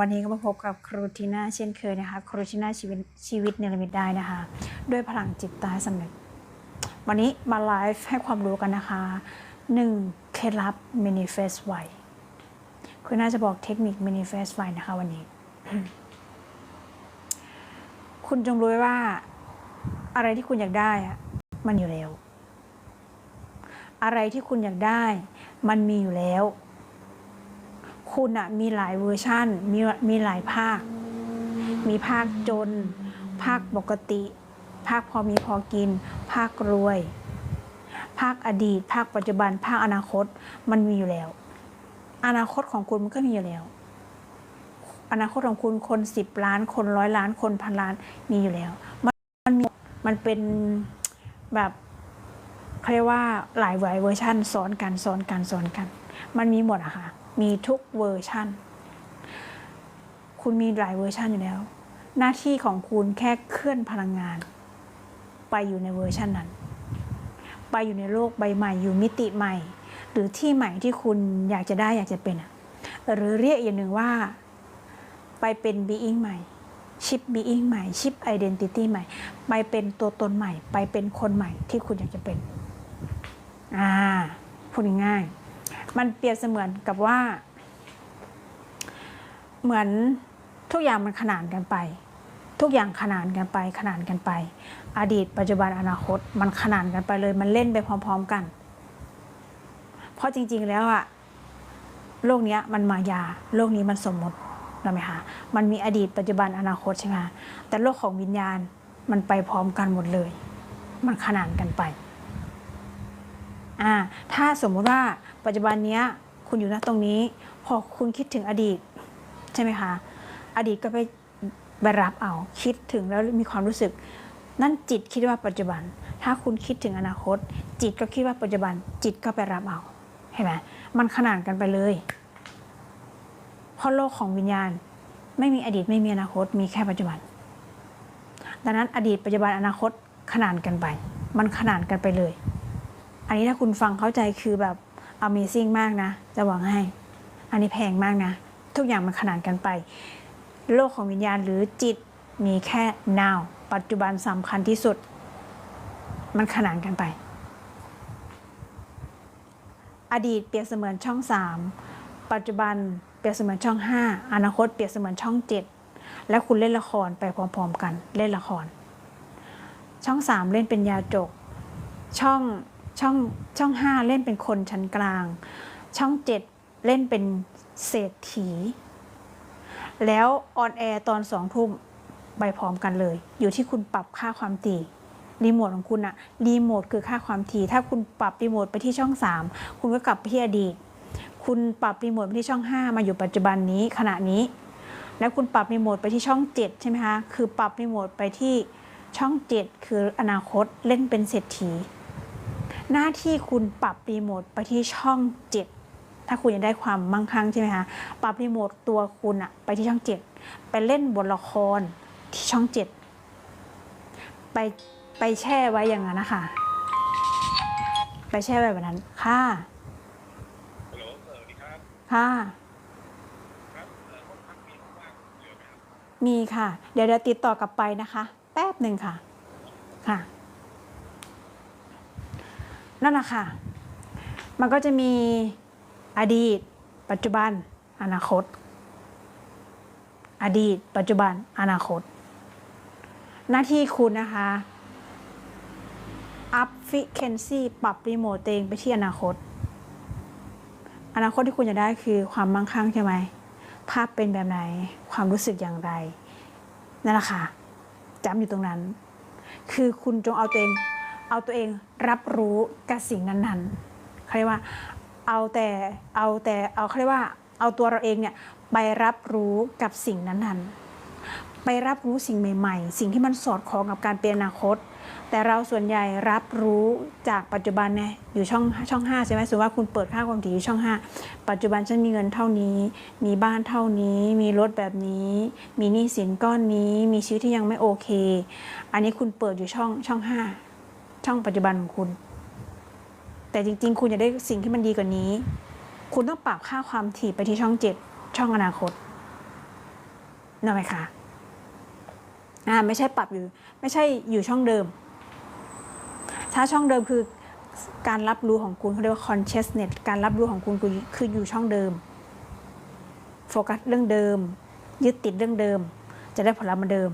วันนี้ก็มาพบกับครูทีน่าเช่นเคยนะคะครูทีน่าชีวิตชีวิตเนรมิตได้นะคะ ด้วยพลังจิตใต้สำนึก วันนี้มาไลฟ์ให้ความรู้กันนะคะ 1. เคล็ดลับ manifest ไวคือน่าจะบอกเทคนิค manifest ไวนะคะวันนี้ คุณจงรู้ไว้ว่า อะไรที่คุณอยากได้อะมันอยู่แล้ว อะไรที่คุณอยากได้ มันมีอยู่แล้ว คุณอะมีหลายเวอร์ชันมีมีหลายภาค มีภาคจน ภาคปกติ ภาคพอมีพอกิน ภาครวย ภาคอดีต ภาคปัจจุบัน ภาคอนาคตมันมีอยู่แล้ว อนาคตของคุณมันก็มีอยู่แล้ว อนาคตของคุณคนสิบล้าน คนร้อยล้าน คนพันล้านมีอยู่แล้วมันมันมีมันเป็นแบบเขาเรียกว่าหลายเวอร์ชันซ้อนกันซ้อนกันซ้อนกัน มันมีหมดอะค่ะ มีทุกเวอร์ชันคุณมีหลายเวอร์ชันอยู่แล้ว หน้าที่ของคุณแค่เคลื่อนพลังงาน ไปอยู่ในเวอร์ชันนั้น ไปอยู่ในโลกใบใหม่อยู่มิติใหม่ หรือที่ใหม่ที่คุณอยากจะได้อยากจะเป็นอะหรือเรียกอย่างหนึ่งว่า ไปเป็น being ใหม่ชิป being ใหม่ชิป identity ใหม่ ไปเป็นตัวตนใหม่ ไปเป็นคนใหม่ที่คุณอยากจะเป็น อ่าพูดง่ายๆ มันเปรียบเสมือนกับว่า เหมือนทุกอย่างมันขนานกันไป ทุกอย่างขนานกันไป ขนานกันไป อดีต ปัจจุบันอนาคต มันขนานกันไปเลย มันเล่นไปพร้อม ๆกัน เพราะจริง ๆแล้วอะโลกนี้มันมายา โลกนี้มันสมมติรู้ไหมคะมันมีอดีตปัจจุบันอนาคตใช่ไหมคะแต่โลกของวิญญาณมันไปพร้อมกันหมดเลย มันขนานกันไปอ่าถ้าสมมุติว่า ปัจจุบันนี้คุณอยู่ณตรงนี้ พอคุณคิดถึงอดีต ใช่ไหมคะ อดีตก็ไปไปรับเอาคิดถึงแล้วมีความรู้สึก นั่นจิตคิดว่าปัจจุบัน ถ้าคุณคิดถึงอนาคต จิตก็คิดว่าปัจจุบัน จิตก็ไปรับเอาเห็นไหมมันขนานกันไปเลยเพราะโลกของวิญญาณไม่มีอดีตไม่มีอนาคตมีแค่ปัจจุบัน ดังนั้นอดีตปัจจุบันอนาคตขนานกันไป มันขนานกันไปเลย อันนี้ถ้าคุณฟังเข้าใจคือแบบ Amazing มากนะ จะหวังให้ อันนี้แพงมากนะ ทุกอย่างมันขนานกันไป โลกของวิญญาณหรือจิตมีแค่ now ปัจจุบันสำคัญที่สุด มันขนานกันไป อดีตเปรียบเสมือนช่องสามปัจจุบันเปรียบเสมือนช่องห้าอนาคตเปรียบเสมือนช่องเจ็ดและคุณเล่นละครไปพร้อมๆกันเล่นละคร ช่องสามเล่นเป็นยาจก ช่อง ช่องช่องห้าเล่นเป็นคนชั้นกลาง ช่องเจ็ดเล่นเป็นเศรษฐี แล้วออนแอร์ตอนสองทุ่มไปพร้อมกันเลย อยู่ที่คุณปรับค่าความถี่รีโมทของคุณอะรีโมทคือค่าความถี่ ถ้าคุณปรับรีโมทไปที่ช่อง 3 คุณก็กลับไปที่อดีต คุณปรับรีโมทไปที่ช่อง 5 มาอยู่ปัจจุบันนี้ขณะนี้ แล้วคุณปรับรีโมทไปที่ช่อง 7 ใช่ไหมคะ คือปรับรีโมทไปที่ช่อง 7 คืออนาคตเล่นเป็นเศรษฐี หน้าที่คุณปรับรีโมทไปที่ช่อง 7 ถ้าคุณอยากได้ความมั่งคั่งใช่ไหมคะ ปรับรีโมทตัวคุณอะไปที่ช่อง 7 ไปเล่นบทละครที่ช่อง 7 ไปไปแช่ไว้อย่างนั้นนะคะ ไปแช่ไว้แบบนั้นค่ะฮัลโหลสวัสดีครับค่ะครับเอ่อห้องพักมีห้องว่างเหลือไหมครับมีค่ะ เดี๋ยวเดี๋ยวติดต่อกลับไปนะคะ แป๊บหนึ่งค่ะ ค่ะ นั่นแหละค่ะ มันก็จะมีอดีต ปัจจุบัน อนาคต อดีต ปัจจุบัน อนาคต หน้าที่คุณนะคะ up frequency ปรับรีโมทตัวเองไปที่อนาคต อนาคตที่คุณจะได้คือความมั่งคั่งใช่ไหม ภาพเป็นแบบไหน ความรู้สึกอย่างไร นั่นแหละค่ะจำอยู่ตรงนั้น คือคุณจงเอาตัวเอง เอาตัวเองรับรู้กับสิ่งนั้นๆเขาเรียกว่าเอาแต่เอาแต่เอาเขาเรียกว่าเอาตัวเราเองเนี่ยไปรับรู้กับสิ่งนั้นๆ ไปรับรู้สิ่งใหม่ ๆ สิ่งที่มันสอดคล้องกับการเป็นอนาคต แต่เราส่วนใหญ่รับรู้จากปัจจุบันเนี่ยอยู่ช่องช่องห้าใช่ไหมสมมติว่าคุณเปิดค่าความถี่อยู่ช่องห้าปัจจุบันฉันมีเงินเท่านี้ มีบ้านเท่านี้ มีรถแบบนี้ มีหนี้สินก้อนนี้ มีชีวิตที่ยังไม่โอเค อันนี้คุณเปิดอยู่ช่องช่องห้า ช่องปัจจุบันของคุณ แต่จริง ๆ คุณอยากได้สิ่งที่มันดีกว่านี้ คุณต้องปรับค่าความถี่ไปที่ช่องเจ็ดช่องอนาคตนึกไหมคะอ่าไม่ใช่ปรับอยู่ ไม่ใช่อยู่ช่องเดิม ถ้าช่องเดิมคือการรับรู้ของคุณเขาเรียกว่า consciousness การรับรู้ของคุณคืออยู่ช่องเดิม โฟกัสเรื่องเดิม ยึดติดเรื่องเดิม จะได้ผลลัพธ์เหมาเดิม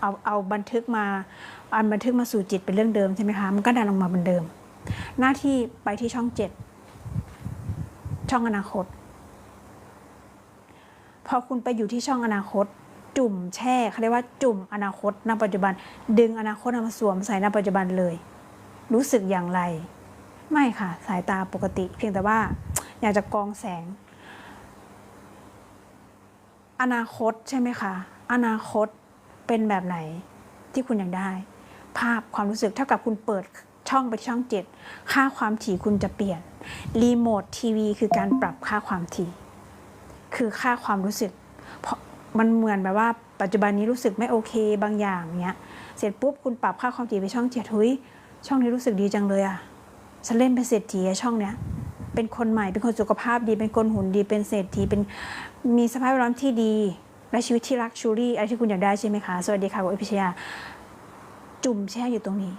เอาเอาบันทึกมาอันบันทึกมาสู่จิตเป็นเรื่องเดิมใช่ไหมคะมันก็ดันออกมาเหมือนเดิม หน้าที่ไปที่ช่องเจ็ดช่องอนาคต พอคุณไปอยู่ที่ช่องอนาคต จุ่มแช่เขาเรียกว่าจุ่มอนาคตณปัจจุบัน ดึงอนาคตมาสวมใส่ณปัจจุบันเลย รู้สึกอย่างไร ไม่ค่ะ สายตาปกติ เพียงแต่ว่าอยากจะกองแสง อนาคตใช่ไหมคะ อนาคต เป็นแบบไหนที่คุณอยากได้ ภาพความรู้สึกเท่ากับคุณเปิดช่องไปช่องเจ็ดค่าความถี่คุณจะเปลี่ยนรีโมททีวีคือการปรับค่าความถี่ คือค่าความรู้สึก เพราะมันเหมือนแบบว่าปัจจุบันนี้รู้สึกไม่โอเคบางอย่างเนี้ย เสร็จปุ๊บคุณปรับค่าความถี่ไปช่องเจ็ดเฮ้ยช่องนี้รู้สึกดีจังเลยอะฉันเล่นเป็นเศรษฐีช่องเนี้ย เป็นคนใหม่เป็นคนสุขภาพดีเป็นคนหุ่นดีเป็นเศรษฐีเป็นมีสภาพแวดล้อมที่ดี และชีวิตที่รักชูรี่อะไรที่คุณอยากได้ใช่ไหมคะ สวัสดีค่ะคุณอภิชยา จุ่มแช่อยู่ตรงนี้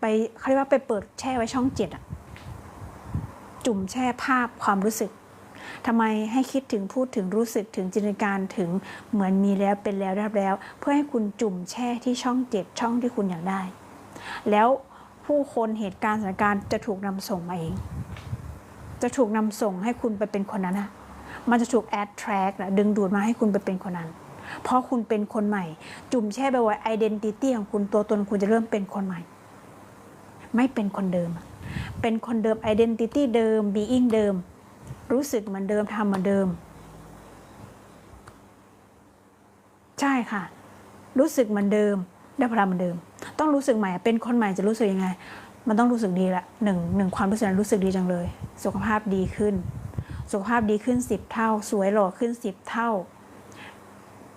ไปเขาเรียกว่าไปเปิดแช่ไว้ช่องเจ็ดอะจุ่มแช่ภาพความรู้สึกทำไมให้คิดถึงพูดถึงรู้สึกถึงจินตนาการถึงเหมือนมีแล้วเป็นแล้วได้แล้ว เพื่อให้คุณจุ่มแช่ที่ช่องเจ็ดช่องที่คุณอยากได้ แล้วผู้คนเหตุการณ์สถานการณ์จะถูกนำส่งมาเอง จะถูกนำส่งให้คุณไปเป็นคนนั้นอะ มันจะถูกแอดแทร็กนะดึงดูดมาให้คุณไปเป็นคนนั้น เพราะคุณเป็นคนใหม่ จุ่มแช่ไปไว้ไอดีนิตี้ของคุณตัวตนคุณจะเริ่มเป็นคนใหม่ ไม่เป็นคนเดิม เป็นคนเดิมไอดีนิตี้เดิมบีอิงเดิม รู้สึกเหมือนเดิมทำเหมือนเดิม ใช่ค่ะ รู้สึกเหมือนเดิม ได้พลังเหมือนเดิม ต้องรู้สึกใหม่ เป็นคนใหม่จะรู้สึกยังไงมันต้องรู้สึกดีละหนึ่งหนึ่งความรู้สึกนั้นรู้สึกดีจังเลย สุขภาพดีขึ้น สุขภาพดีขึ้นสิบเท่า สวยหล่อขึ้นสิบเท่า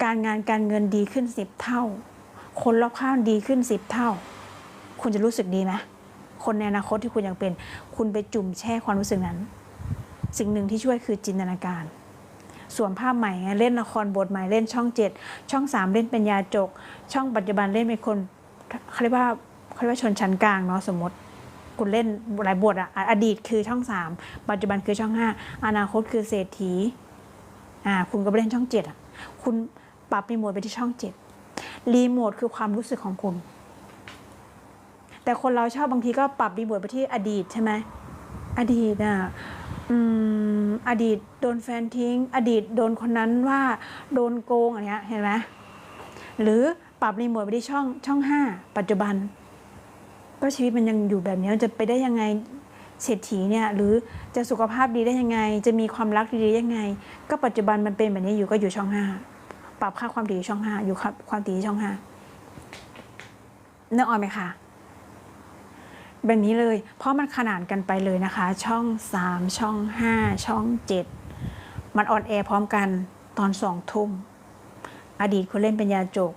การงานการเงินดีขึ้นสิบเท่า คนรอบข้างดีขึ้นสิบเท่า คุณจะรู้สึกดีไหมคนในอนาคตที่คุณอยากเป็น คุณไปจุ่มแช่ความรู้สึกนั้น สิ่งหนึ่งที่ช่วยคือจินตนาการส่วนภาพใหม่ไงเล่นละครบทใหม่เล่นช่องเจ็ดช่องสามเล่นเป็นยาจก ช่องปัจจุบันเล่นเป็นคนเขาเรียกว่าเขาเรียกว่าชนชั้นกลางเนาะสมมติ คุณเล่นหลายบทอะอดีตคือช่องสามปัจจุบันคือช่องห้าอนาคตคือเศรษฐีอ่าคุณก็ไปเล่นช่องเจ็ดอะคุณปรับรีโมทไปที่ช่องเจ็ดรีโมทคือความรู้สึกของคุณ แต่คนเราชอบบางทีก็ปรับรีโมทไปที่อดีตใช่ไหมอดีตอะอืมอดีตโดนแฟนทิ้ง อดีตโดนคนนั้นว่าโดนโกงอะไรเงี้ยเห็นไหมหรือปรับรีโมทไปที่ช่องช่องห้าปัจจุบัน ก็ชีวิตมันยังอยู่แบบนี้จะไปได้ยังไงเศรษฐีเนี่ยหรือจะสุขภาพดีได้ยังไง จะมีความรักดีๆยังไง ก็ปัจจุบันมันเป็นแบบนี้อยู่ก็อยู่ช่องห้าปรับค่าความถี่ช่องห้าอยู่ครับความถี่ช่องห้าเนึกออกไหมคะแบบนี้เลย เพราะมันขนานกันไปเลยนะคะ ช่อง 3 ช่อง 5 ช่อง 7 มันออนแอร์พร้อมกันตอนสองทุ่มอดีตคุณเล่นเป็นยาจก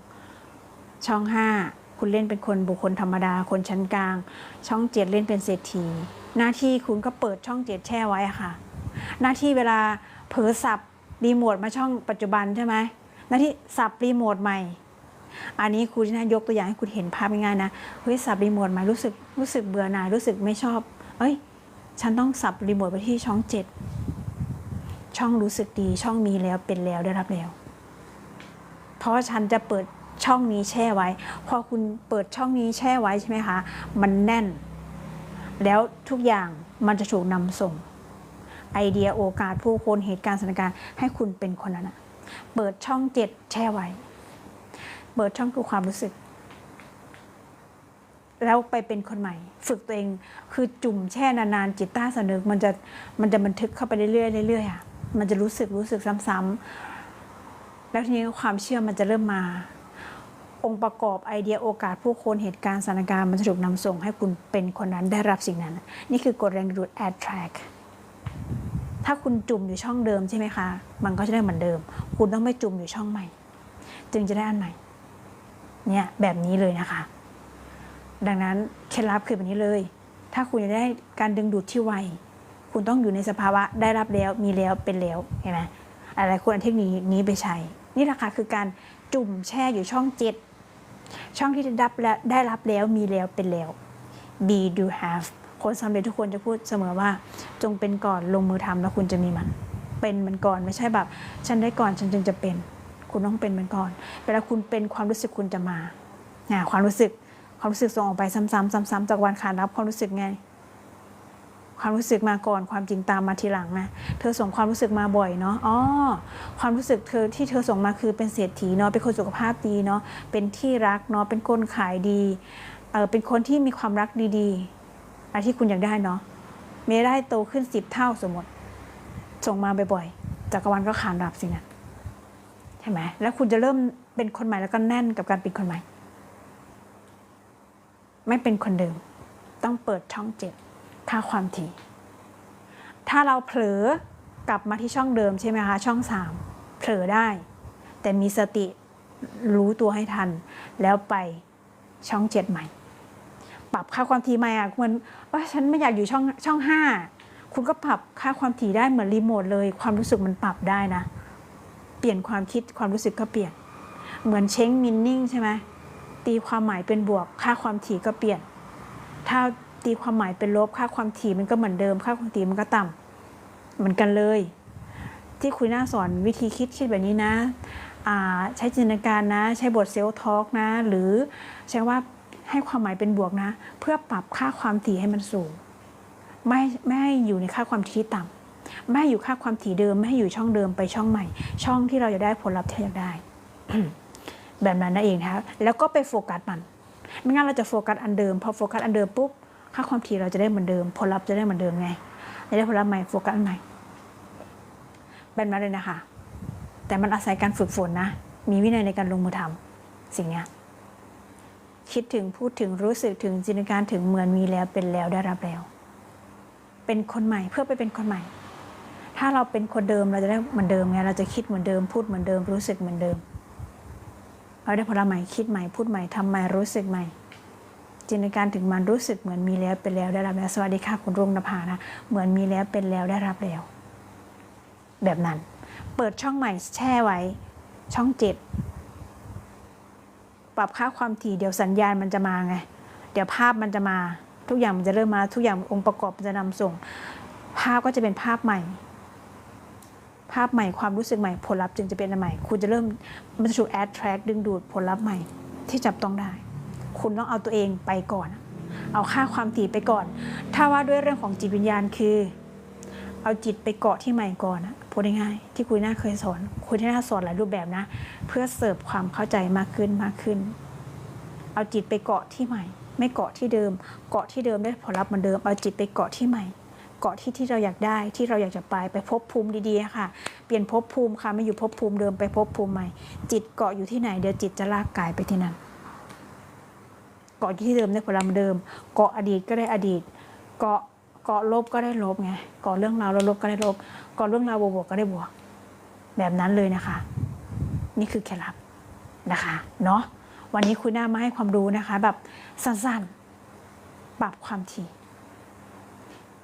ช่อง 5 คุณเล่นเป็นคนบุคคลธรรมดาคนชั้นกลาง ช่อง7เล่นเป็นเศรษฐี หน้าที่คุณก็เปิดช่อง7แช่ไว้ค่ะ หน้าที่เวลาเผลอสับรีโมทมาช่องปัจจุบันใช่ไหมหน้าที่สับรีโมทใหม่ อันนี้ครูที่น่ายกตัวอย่างให้คุณเห็นภาพง่ายๆนะเฮ้ยสับรีโมทใหมารู้สึกรู้สึกเบื่อหน่ายรู้สึกไม่ชอบ เอ้ย ฉันต้องสับรีโมทไปที่ช่องเจ็ดช่องรู้สึกดีช่องมีแล้วเป็นแล้วได้รับแล้วเพราะฉันจะเปิด ช่องนี้แช่ไว้ พอคุณเปิดช่องนี้แช่ไว้ใช่ไหมคะ มันแน่น แล้วทุกอย่างมันจะถูกนำส่ง ไอเดียโอกาสผู้คนเหตุการณ์สถานการณ์ให้คุณเป็นคนนั้นอะเปิดช่องเจ็ดแช่ไว้ เปิดช่องคือความรู้สึก แล้วไปเป็นคนใหม่ ฝึกตัวเองคือจุ่มแช่นานๆจิตใต้สำนึกมันจะมันจะบันทึกเข้าไปเรื่อยๆเรื่อยๆอะมันจะรู้สึกรู้สึกซ้ำๆแล้วทีนี้ความเชื่อมันจะเริ่มมา องค์ประกอบไอเดียโอกาสผู้คนเหตุการณ์สถานการณ์มันจะถูกนำส่งให้คุณเป็นคนนั้นได้รับสิ่งนั้น นี่คือกฎแรงดึงดูด attract ถ้าคุณจุ่มอยู่ช่องเดิมใช่ไหมคะ มันก็จะได้เหมือนเดิม คุณต้องไม่จุ่มอยู่ช่องใหม่ จึงจะได้อันใหม่ เนี่ยแบบนี้เลยนะคะ ดังนั้นเคล็ดลับคือแบบนี้เลย ถ้าคุณอยากได้การดึงดูดที่ไว คุณต้องอยู่ในสภาวะได้รับแล้ว มีแล้ว เป็นแล้ว เห็นไหมอะไรควรเอาเทคนิคนี้ไปใช้ นี่แหละค่ะคือการจุ่มแช่อยู่ช่องเจ็ดช่องที่ได้รับและได้รับแล้วมีแล้วเป็นแล้ว be do have คนสำเร็จทุกคนจะพูดเสมอว่า จงเป็นก่อนลงมือทำแล้วคุณจะมีมัน เป็นมันก่อนไม่ใช่แบบ ฉันได้ก่อนฉันจึงจะเป็น คุณต้องเป็นมันก่อนเวลาคุณเป็นความรู้สึกคุณจะมาอ่าความรู้สึกความรู้สึกส่งออกไปซ้ำๆซ้ำๆจากวันขานรับความรู้สึกไง ความรู้สึกมาก่อนความจริงตามมาทีหลังนะ เธอส่งความรู้สึกมาบ่อยเนาะอ๋อความรู้สึกเธอที่เธอส่งมาคือเป็นเศรษฐีเนาะเป็นคนสุขภาพดีเนาะเป็นที่รักเนาะเป็นคนขายดีเออเป็นคนที่มีความรักดีๆอะไรที่คุณอยากได้เนาะเมได้โตขึ้นสิบเท่าสมมติส่งมาบ่อยๆจักรวาลก็ขานรับสินะใช่ไหมแล้วคุณจะเริ่มเป็นคนใหม่แล้วก็แน่นกับการเป็นคนใหม่ ไม่เป็นคนเดิม ต้องเปิดช่องเจ็ด ค่าความถี่ ถ้าเราเผลอกลับมาที่ช่องเดิมใช่ไหมคะช่องสามเผลอได้ แต่มีสติรู้ตัวให้ทัน แล้วไปช่องเจ็ดใหม่ ปรับค่าความถี่ใหม่อะมือนว่าฉันไม่อยากอยู่ช่องช่องห้าคุณก็ปรับค่าความถี่ได้เหมือนรีโมทเลย ความรู้สึกมันปรับได้นะ เปลี่ยนความคิดความรู้สึกก็เปลี่ยน เหมือนเช้งมินนิ่งใช่ไหมตีความหมายเป็นบวกค่าความถี่ก็เปลี่ยน ถ้า ตีความหมายเป็นลบค่าความถี่มันก็เหมือนเดิมค่าความถี่มันก็ต่ำเหมือนกันเลย ที่คุยหน้าสอนวิธีคิดคิดแบบนี้นะใช้จินตนาการนะ ใช้บทเซลทอล์กนะ หรือใช้ว่าให้ความหมายเป็นบวกนะ เพื่อปรับค่าความถี่ให้มันสูง ไม่ไม่ให้อยู่ในค่าความถี่ที่ต่ำไม่ให้อยู่ค่าความถี่เดิม ไม่ให้อยู่ช่องเดิมไปช่องใหม่ ช่องที่เราจะได้ผลลัพธ์ที่เราอยากได้ แบบนั้นนั่นเองนะคะแล้วก็ไปโฟกัสมัน ไม่งั้นเราจะโฟกัสอันเดิม พอโฟกัสอันเดิมปุ๊บ ค่าความถี่เราจะได้เหมือนเดิม ผลลัพธ์จะได้เหมือนเดิมไงจะได้ผลลัพธ์ใหม่โฟกัสใหม่แบบนั้นเลยนะคะ แต่มันอาศัยการฝึกฝนนะ มีวินัยในการลงมือทำสิ่งนี้คิดถึงพูดถึงรู้สึกถึงจินตนาการถึงเหมือนมีแล้วเป็นแล้วได้รับแล้ว เป็นคนใหม่เพื่อไปเป็นคนใหม่ ถ้าเราเป็นคนเดิมเราจะได้เหมือนเดิมไงเราจะคิดเหมือนเดิม พูดเหมือนเดิม รู้สึกเหมือนเดิมเราได้พลังใหม่คิดใหม่พูดใหม่ทำใหม่รู้สึกใหม่ จินตนาการถึงมันรู้สึกเหมือนมีแล้วเป็นแล้วได้รับแล้วสวัสดีค่ะคุณรุ่งนภานะเหมือนมีแล้วเป็นแล้วได้รับแล้ว แบบนั้น เปิดช่องใหม่แช่ไว้ ช่องเจ็ดปรับค่าความถี่เดี๋ยวสัญญาณมันจะมาไง เดี๋ยวภาพมันจะมา ทุกอย่างมันจะเริ่มมา ทุกอย่างองค์ประกอบมันจะนำส่ง ภาพก็จะเป็นภาพใหม่ ภาพใหม่ความรู้สึกใหม่ผลลัพธ์จึงจะเป็นอันใหม่ คุณจะเริ่มมันจะถูกแอดแทรกดึงดูดผลลัพธ์ใหม่ที่จับต้องได้ คุณต้องเอาตัวเองไปก่อน เอาค่าความถี่ไปก่อน ถ้าว่าด้วยเรื่องของจิตวิญญาณคือ เอาจิตไปเกาะที่ใหม่ก่อนนะพูดง่ายๆที่คุยหน้าเคยสอนคุยหน้าสอนหลายรูปแบบนะ เพื่อเสิร์ฟความเข้าใจมากขึ้นมากขึ้น เอาจิตไปเกาะที่ใหม่ ไม่เกาะที่เดิม เกาะที่เดิมได้ผลลัพธ์เหมือนเดิมเอาจิตไปเกาะที่ใหม่เกาะที่ที่เราอยากได้ที่เราอยากจะไปไปพบภูมิดีๆค่ะ เปลี่ยนภพภูมิค่ะไม่อยู่ภพภูมิเดิมไปภพภูมิใหม่ จิตเกาะอยู่ที่ไหนเดี๋ยวจิตจะลากกายไปที่นั่น เกาะอยู่ที่เดิมได้ผลลัพธ์เหมือนเดิม เกาะอดีตก็ได้อดีต เกาะเกาะลบก็ได้ลบไง เกาะเรื่องราวลบก็ได้ลบ เกาะเรื่องราวบวกก็ได้บวก แบบนั้นเลยนะคะ นี่คือเคล็ดลับนะคะเนาะวันนี้คุณหน้ามาให้ความรู้นะคะ แบบสั้นๆ ปรับความถี่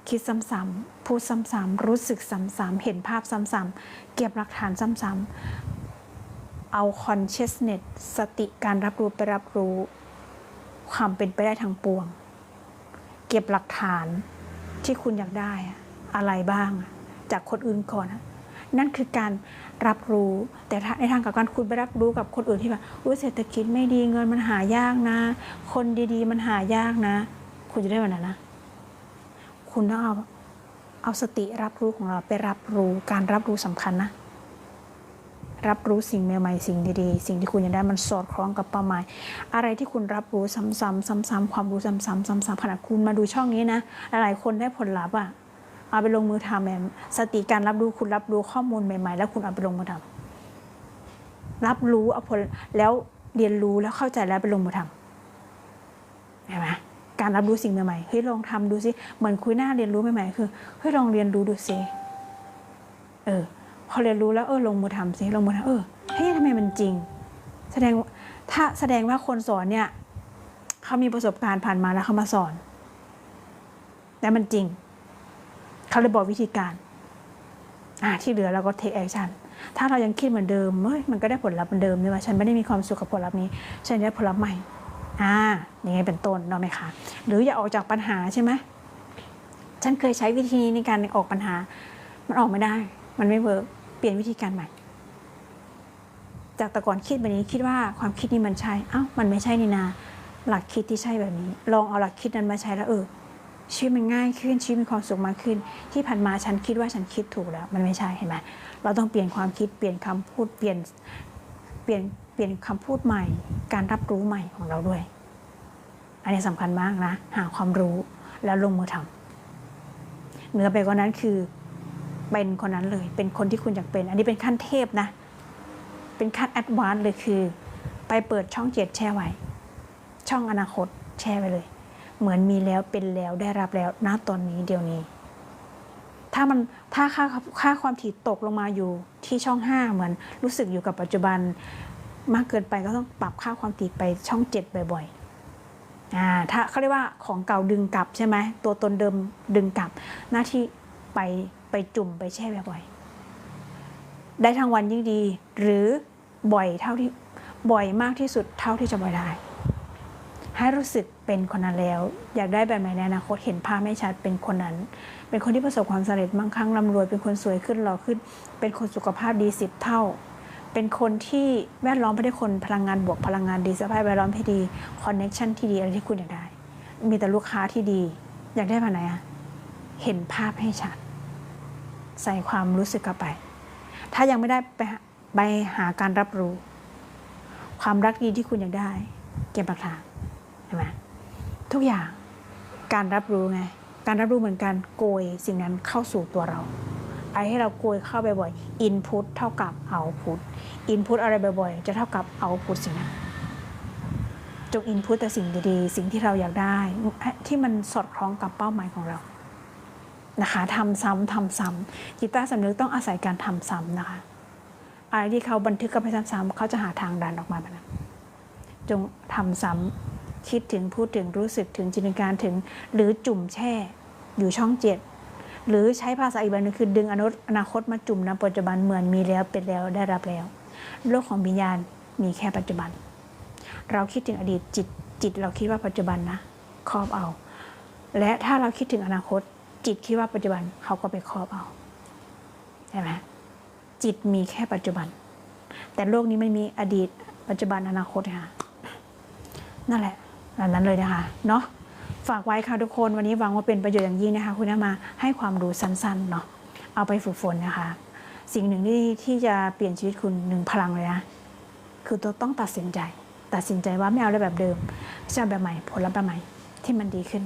คิดซ้ำๆ พูดซ้ำๆ รู้สึกซ้ำๆ เห็นภาพซ้ำๆ เก็บหลักฐานซ้ำๆ เอา consciousness สติการรับรู้ไปรับรู้ ความเป็นไปได้ทางปวง เก็บหลักฐานที่คุณอยากได้อะอะไรบ้าง จากคนอื่นก่อนนั่นคือการรับรู้ แต่ในทางกับกันคุณไปรับรู้กับคนอื่นที่แบบอุ้ยเศรษฐกิจไม่ดีเงินมันหายากนะ คนดีๆ มันหายากนะ คุณจะได้วันนั้นนะ คุณต้องเอาเอาสติรับรู้ของเราไปรับรู้การรับรู้สำคัญนะ รับรู้สิ่งใหม่ๆ สิ่งดีๆ สิ่งที่คุณอยากได้มันสอดคล้องกับเป้าหมาย อะไรที่คุณรับรู้ซ้ำๆซ้ำๆความรู้ซ้ำๆซ้ำๆขนาดคุณมาดูช่องนี้นะ หลายคนได้ผลลัพธ์อะเอาไปลงมือทำแบบสติการรับรู้คุณรับรู้ข้อมูลใหม่ ๆ แล้วคุณเอาไปลงมือทำรับรู้เอาผลแล้วเรียนรู้แล้วเข้าใจแล้วไปลงมือทำเห็นไหมการรับรู้สิ่งใหม่ๆเฮ้ยลองทำดูสิเหมือนคุยหน้าเรียนรู้ใหม่ๆคือเฮ้ยลองเรียนรู้ดูสิเออ พอเรียนรู้แล้วเออลงมือทำสิลงมือทำเออเฮ้ยทำไมมันจริง แสดงถ้าแสดงว่าคนสอนเนี่ยเขามีประสบการณ์ผ่านมาแล้วเขามาสอน แต่มันจริงเขาเลยบอกวิธีการอ่าที่เหลือเราก็ take action ถ้าเรายังคิดเหมือนเดิมเฮ้ยมันก็ได้ผลลัพธ์เหมือนเดิมนี่ว่าฉันไม่ได้มีความสุขกับผลลัพธ์นี้ฉันได้ผลลัพธ์ใหม่อ่าอย่างไงเป็นต้นเนาะไหมคะหรืออย่าออกจากปัญหาใช่ไหมฉันเคยใช้วิธีในการออกปัญหา มันออกไม่ได้ มันไม่เวิร์ก ปลี่ยนวิธีการใหม่ จากแต่ก่อนคิดแบบนี้คิดว่าความคิดนี้มันใช่เอ้ามันไม่ใช่นี่นา หลักคิดที่ใช่แบบนี้ ลองเอาหลักคิดนั้นมาใช้แล้วเออชีวิตมันง่ายขึ้นชีวิตมีความสุขมากขึ้น ที่ผ่านมาฉันคิดว่าฉันคิดถูกแล้ว มันไม่ใช่เห็นไหมเราต้องเปลี่ยนความคิดเปลี่ยนคำพูดเปลี่ยนเปลี่ยนเปลี่ยนคำพูดใหม่ การรับรู้ใหม่ของเราด้วย อันนี้สำคัญมากนะ หาความรู้แล้วลงมือทำเหนือไปกว่านั้นคือ เป็นคนนั้นเลย เป็นคนที่คุณอยากเป็น อันนี้เป็นขั้นเทพนะ เป็นขั้นแอดวานซ์เลยคือ ไปเปิดช่องเจ็ดแช่ไว้ ช่องอนาคตแช่ไว้เลย เหมือนมีแล้วเป็นแล้วได้รับแล้วณตอนนี้เดี๋ยวนี้ ถ้ามันถ้าค่าค่าความถี่ตกลงมาอยู่ที่ช่องห้าเหมือนรู้สึกอยู่กับปัจจุบันมากเกินไปก็ต้องปรับค่าความถี่ไปช่องเจ็ดบ่อยๆอ่าถ้าเขาเรียกว่าของเก่าดึงกลับใช่ไหมตัวตนเดิมดึงกลับหน้าที่ไป ไปจุ่มไปแช่บ่อยๆได้ทั้งวันยิ่งดี หรือบ่อยเท่าที่บ่อยมากที่สุดเท่าที่จะบ่อยได้ ให้รู้สึกเป็นคนนั้นแล้ว อยากได้แบบไหนในอนาคตเห็นภาพไม่ชัดเป็นคนนั้น เป็นคนที่ประสบความสำเร็จมั่งคั่งร่ำรวย เป็นคนสวยขึ้นหล่อขึ้น เป็นคนสุขภาพดีสิบเท่า เป็นคนที่แวดล้อมไปด้วยคนพลังงานบวกพลังงานดีสภาพแวดล้อมที่ดีคอนเน็ชันที่ดีอะไรที่คุณอยากได้ มีแต่ลูกค้าที่ดี อยากได้แบบไหนอะเห็นภาพให้ชัด ใส่ความรู้สึกเข้าไป ถ้ายังไม่ได้ไปหาไปหาการรับรู้ ความรักดีที่คุณอยากได้ เก็บหลักฐานเห็นไหมทุกอย่างการรับรู้ไง การรับรู้เหมือนกันโกยสิ่งนั้นเข้าสู่ตัวเราไปให้เราโกยเข้าไปบ่อย input เท่ากับ output input อะไรบ่อยๆ จะเท่ากับ output สิ่งนั้นจง input แต่สิ่งดีๆ สิ่งที่เราอยากได้ ที่มันสอดคล้องกับเป้าหมายของเรา นะคะทำซ้ำทำซ้ำจิตใต้สำนึกต้องอาศัยการทำซ้ำนะคะ อะไรที่เขาบันทึกกับไปซ้ำๆเขาจะหาทางดันออกมาแบบนั้นจงทำซ้ำคิดถึงพูดถึงรู้สึกถึงจินตนาการถึง หรือจุ่มแช่ อยู่ช่องเจ็ดหรือใช้ภาษาอีกแบบหนึงคือดึงอนุอนาคตมาจุ่มในปัจจุบันเหมือนมีแล้วเป็นแล้วได้รับแล้ว โลกของวิญญาณมีแค่ปัจจุบัน เราคิดถึงอดีตจิตจิตเราคิดว่าปัจจุบันนะครอบเอา และถ้าเราคิดถึงอนาคต จิตคิดว่าปัจจุบันเขาก็ไปครอบเอาใช่ไหมจิตมีแค่ปัจจุบัน แต่โลกนี้ไม่มีอดีต ปัจจุบันอนาคตค่ะนั่นแหละแบบนั้นเลยนะคะเนาะฝากไว้ค่ะทุกคนวันนี้หวังว่าเป็นประโยชน์อย่างยิ่งนะคะ คุณนมาให้ความรู้สั้นๆเนาะเอาไปฝึกฝนนะคะ สิ่งหนึ่งที่ที่จะเปลี่ยนชีวิตคุณหนึ่งพลังเลยนะคือตัวต้องตัดสินใจ ตัดสินใจว่าไม่เอาแล้วแบบเดิมจะเอาแบบใหม่ผลลัพธ์แบบใหม่ที่มันดีขึ้น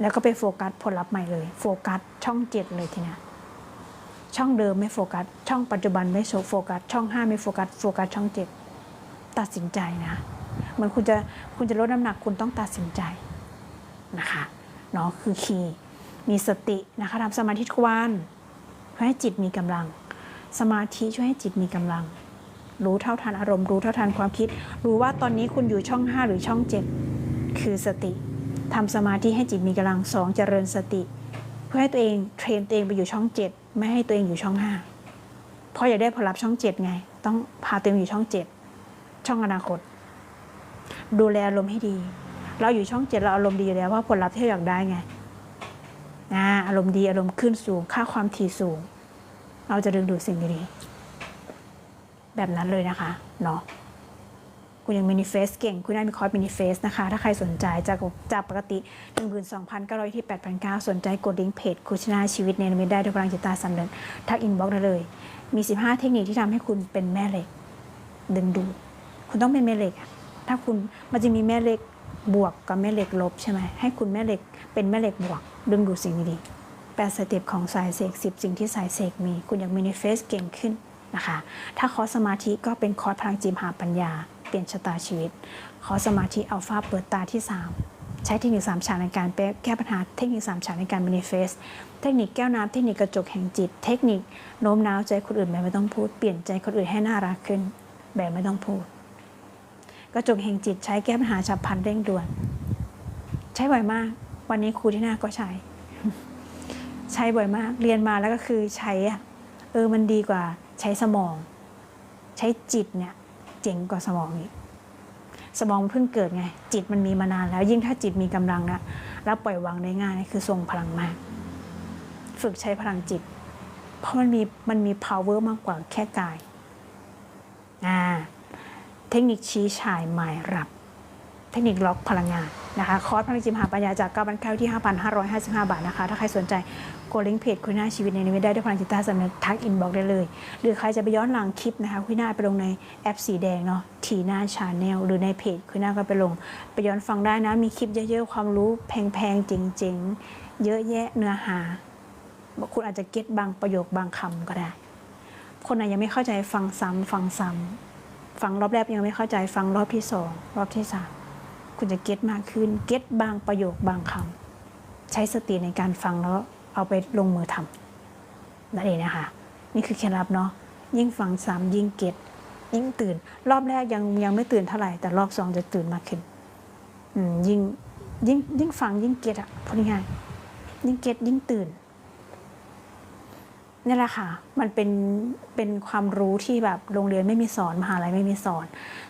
แล้วก็ไปโฟกัสผลลัพธ์ใหม่เลย โฟกัสช่องเจ็ดเลยทีเนี้ยช่องเดิมไม่โฟกัส ช่องปัจจุบันไม่โฟกัส ช่องห้าไม่โฟกัส โฟกัสช่องเจ็ดตัดสินใจนะเหมือนคุณจะคุณจะลดน้ำหนักคุณต้องตัดสินใจนะคะเนาะคือคีย์มีสตินะคะทำสมาธิทุกวันเพื่อให้จิตมีกำลัง สมาธิช่วยให้จิตมีกำลัง รู้เท่าทันอารมณ์รู้เท่าทันความคิด รู้ว่าตอนนี้คุณอยู่ช่อง 5 หรือช่อง 7 คือสติ ทำสมาธิให้จิตมีกำลังสองเจริญสติ เพื่อให้ตัวเองเทรนตัวเองไปอยู่ช่อง7ไม่ให้ตัวเองอยู่ช่อง5เพราะอยากได้ผลลัพธ์ช่อง7ไง ต้องพาตัวเองอยู่ช่อง7ช่องอนาคต ดูแลอารมณ์ให้ดี เราอยู่ช่องเจ็ดเราอารมณ์ดีอยู่แล้วเพราะผลลัพธ์ที่เราอยากได้ไงอ่าอารมณ์ดีอารมณ์ขึ้นสูง ค่าความถี่สูง เราจะดึงดูดสิ่งดีๆแบบนั้นเลยนะคะเนาะ คุณยังมินิเฟสเก่ง คุณได้มีคอร์สมินิเฟสนะคะ ถ้าใครสนใจจากจากปกติ 12,900ที่8,900 สนใจกดลิงก์เพจคุชนาชีวิตเนรมิตได้ด้วยพลังจิตตาสำนึกทักอินบ็อกซ์ได้เลย มี 15 เทคนิคที่ทำให้คุณเป็นแม่เหล็ก ดึงดูดคุณต้องเป็นแม่เหล็ก ถ้าคุณมันจะมีแม่เหล็กบวกกับแม่เหล็กลบใช่ไหมให้คุณแม่เหล็กเป็นแม่เหล็กบวก ดึงดูดสิ่งดีๆแปดสเต็ปของสายเสกสิบสิ่งที่สายเสกมี คุณอยากมินิเฟสเก่งขึ้นนะคะ ถ้าคอร์สสมาธิก็เป็นคอร์สพลังจิมหาปัญญา เปลี่ยนชะตาชีวิตคอสมาธิอัลฟาเปิดตาที่ 3 ใช้เทคนิค3ฉากในการแก้ปัญหาเทคนิค3ฉากในการมินิเฟสเทคนิคแก้วน้ำเทคนิคกระจกแห่งจิต เทคนิคโน้มน้าวใจคนอื่นแบบไม่ต้องพูด เปลี่ยนใจคนอื่นให้น่ารักขึ้น แบบไม่ต้องพูด กระจกแห่งจิตใช้แก้ปัญหาฉับพลันเร่งด่วน ใช้บ่อยมาก วันนี้ครูที่หน้าก็ใช้ ใช้บ่อยมาก เรียนมาแล้วก็คือใช้อะเออมันดีกว่าใช้สมอง ใช้จิตเนี่ย จ๋งกว่าสมองอีกสมองมันเพิ่งเกิดไง จิตมันมีมานานแล้ว ยิ่งถ้าจิตมีกำลังนะแล้วปล่อยวางได้ง่ายคือทรงพลังมาก ฝึกใช้พลังจิต เพราะมันมีมันมี power มากกว่าแค่กายอ่าเทคนิคชี้ฉายหมายรับ เทคนิคล็อกพลังงานนะคะ คอร์สพลังจิตมหาปัญญาจาก9 9 0ที่ 5,555 บาทนะคะ ถ้าใครสนใจ กดลิงก์เพจคุยหน้าชีวิตในนี้ไม่ได้ด้วยพลังจิตใต้สำนึกทักอินบอกได้เลย หรือใครจะไปย้อนหลังคลิปนะคะคุยหน้าไปลงในแอปสีแดงเนาะทีหน้าชาแนลหรือในเพจคุยหน้าก็ไปลง ไปย้อนฟังได้นะ มีคลิปเยอะๆ ความรู้แพงๆเจ๋งๆ เยอะแยะเนื้อหา คุณอาจจะเก็ตบางประโยคบางคำก็ได้ คนไหนยังไม่เข้าใจฟังซ้ำฟังซ้ำฟังรอบแรกยังไม่เข้าใจฟังรอบที่สองรอบที่สามคุณจะเก็ตมากขึ้นเก็ตบางประโยคบางคำใช้สติในการฟังแล้ว เอาไปลงมือทำนั่นเองนะคะ นี่คือเคล็ดลับเนาะยิ่งฟังซ้ำยิ่งเก็ตยิ่งตื่น รอบแรกยังยังไม่ตื่นเท่าไหร่แต่รอบสองจะตื่นมากขึ้นยิ่งยิ่งยิ่งฟังยิ่งเก็ตอะพูดง่ายยิ่งเก็ตยิ่งตื่นนี่แหละค่ะ มันเป็น เป็นความรู้ที่แบบโรงเรียนไม่มีสอนมหาลัยไม่มีสอน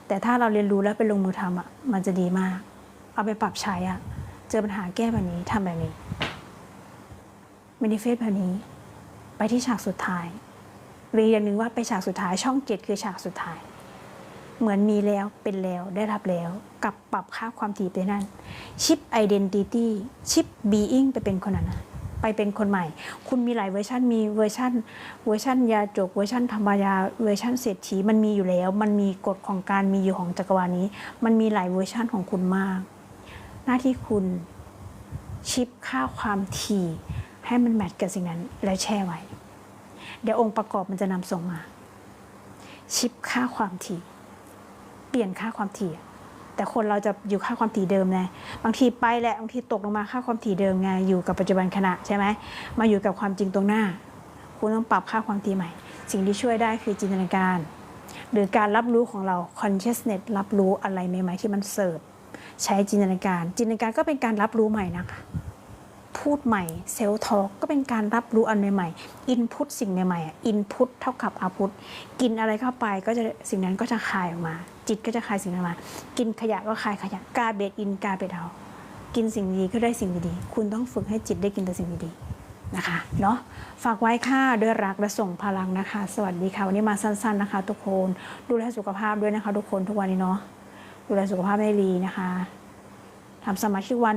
แต่ถ้าเราเรียนรู้แล้วไปลงมือทำอะ มันจะดีมาก เอาไปปรับใช้อะ เจอปัญหาแก้แบบนี้ทำแบบนี้ มินิเฟสแบบนี้ ไปที่ฉากสุดท้าย หรืออย่างหนึ่งว่าไปฉากสุดท้ายช่องเจ็ดคือฉากสุดท้าย เหมือนมีแล้วเป็นแล้วได้รับแล้วกับปรับค่าความถี่ไปนั่นชิปไอดีนิตี้ชิปบีอิงไปเป็นคนนั้นนะไปเป็นคนใหม่ คุณมีหลายเวอร์ชันมีเวอร์ชันเวอร์ชันยาจกเวอร์ชันธรรมดาเวอร์ชันเศรษฐีมันมีอยู่แล้ว มันมีกฎของการมีอยู่ของจักรวาลนี้ มันมีหลายเวอร์ชันของคุณมาก หน้าที่คุณชิปค่าความถี่ ให้มันแมทกับสิ่งนั้นแล้วแช่ไว้ เดี๋ยวองค์ประกอบมันจะนำส่งมา ชิปค่าความถี่เปลี่ยนค่าความถี่แต่คนเราจะอยู่ค่าความถี่เดิมไงบางทีไปแหละบางทีตกลงมาค่าความถี่เดิมไงอยู่กับปัจจุบันขณะใช่ไหมมาอยู่กับความจริงตรงหน้า คุณต้องปรับค่าความถี่ใหม่ สิ่งที่ช่วยได้คือจินตนาการ หรือการรับรู้ของเรา consciousness รับรู้อะไรใหม่ๆที่มันเสิร์ฟใช้จินตนาการ จินตนาการก็เป็นการรับรู้ใหม่นะคะ พูดใหม่เซลล์ทอก็เป็นการรับรู้อันใหม่ๆอินพุตสิ่งใหม่ๆอินพุตเท่ากับอาพุตกินอะไรเข้าไปก็จะสิ่งนั้นก็จะคายออกมา จิตก็จะคายสิ่งนั้นมา กินขยะก็คายขยะกาเบดอินกาเบดเอากินสิ่งดีก็ได้สิ่งดีๆคุณต้องฝึกให้จิตได้กินแต่สิ่งดีๆนะคะเนาะฝากไว้ค่ะด้วยรักและส่งพลังนะคะ สวัสดีค่ะวันนี้มาสั้น ๆนะคะ ทุกคนดูแลสุขภาพด้วยนะคะ ทุกคนทุกวันนี้เนาะดูแลสุขภาพให้ดีนะคะทำสมาธิวัน